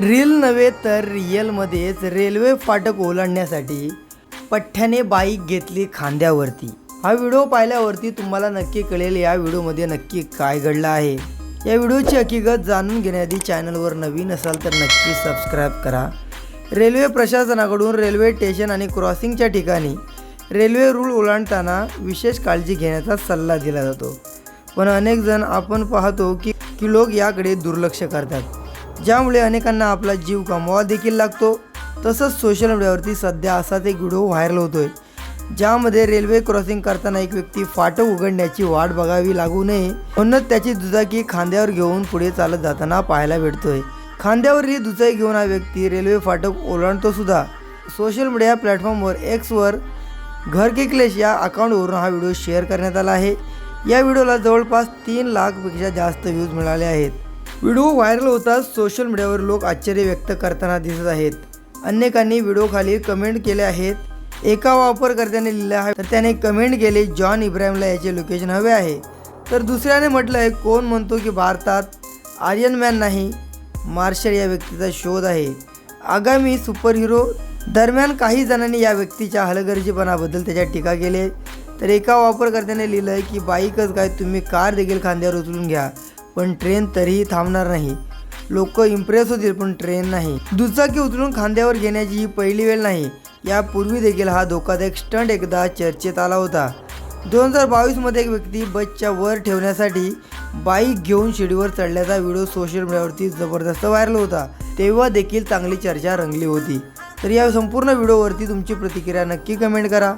Reel नव्हे तर रिअलमध्येच railway फाटक ओलांडण्यासाठी पठ्ठ्याने bike घेतली खांद्यावरती. हा व्हिडिओ पाहिल्यावरती तुम्हाला नक्की कळेल या व्हिडिओमध्ये नक्की काय घडलं आहे. या व्हिडिओची हकीकत जाणून घेण्याआधी चॅनलवर नवीन असाल तर नक्की सबस्क्राईब करा. रेल्वे प्रशासनाकडून रेल्वे स्टेशन आणि क्रॉसिंगच्या ठिकाणी रेल्वे रूळ ओलांडताना विशेष काळजी घेण्याचा सल्ला दिला जातो. पण अनेकजण आपण पाहतो की की लोक याकडे दुर्लक्ष करतात. ज्यामुळे अनेकांना आपला जीव गमवावा देखील लागतो. तसंच सोशल मीडियावरती सध्या असाच एक व्हिडिओ व्हायरल होतो आहे ज्यामध्ये रेल्वे क्रॉसिंग करताना एक व्यक्ती फाटक उघडण्याची वाट बघावी लागू नये. म्हणूनच त्याची दुचाकी खांद्यावर घेऊन पुढे चालत जाताना पाहायला भेटतोय. खांद्यावर ही दुचाकी घेऊन हा व्यक्ती रेल्वे फाटक ओलांडतो सुद्धा. सोशल मीडिया प्लॅटफॉर्मवर एक्सवर घर के क्लेश या अकाउंटवरून हा व्हिडिओ शेअर करण्यात आला आहे. या व्हिडिओला जवळपास तीन लाखपेक्षा जास्त व्ह्यूज मिळाले आहेत. व्हिडिओ व्हायरल होताच सोशल मीडियावर लोक आश्चर्य व्यक्त करताना दिसत आहेत. अनेकांनी व्हिडिओखाली कमेंट केले आहेत. एका वापरकर्त्याने लिहिलं आहे तर त्याने कमेंट केले जॉन इब्राहिमला याचे लोकेशन हवे आहे. तर दुसऱ्याने म्हटलं आहे कोण म्हणतो की भारतात आर्यन मॅन नाही? मार्शल या व्यक्तीचा शोध आहे. आगामी सुपरहिरो दरम्यान काही जणांनी या व्यक्तीच्या हलगर्जीपणाबद्दल त्याच्या टीका केली तर एका वापरकर्त्याने लिहिलं आहे की बाईकच काय तुम्ही कार देखील खांद्यावर उचलून घ्या. पण ट्रेन तरीही थांबणार नाही. लोक इम्प्रेस होतील पण ट्रेन नाही. दुचाकी उचलून खांद्यावर घेण्याची ही पहिली वेळ नाही. यापूर्वी देखील हा धोकादायक स्टंट एकदा चर्चेत आला होता. दोन हजार बावीसमध्ये एक व्यक्ती बसच्या वर ठेवण्यासाठी बाईक घेऊन शिडीवर चढल्याचा व्हिडिओ सोशल मीडियावरती जबरदस्त व्हायरल होता. तेव्हा देखील चांगली चर्चा रंगली होती. तर या संपूर्ण व्हिडिओवरती तुमची प्रतिक्रिया नक्की कमेंट करा.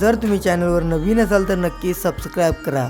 जर तुम्ही चॅनलवर नवीन असाल तर नक्की सबस्क्राईब करा.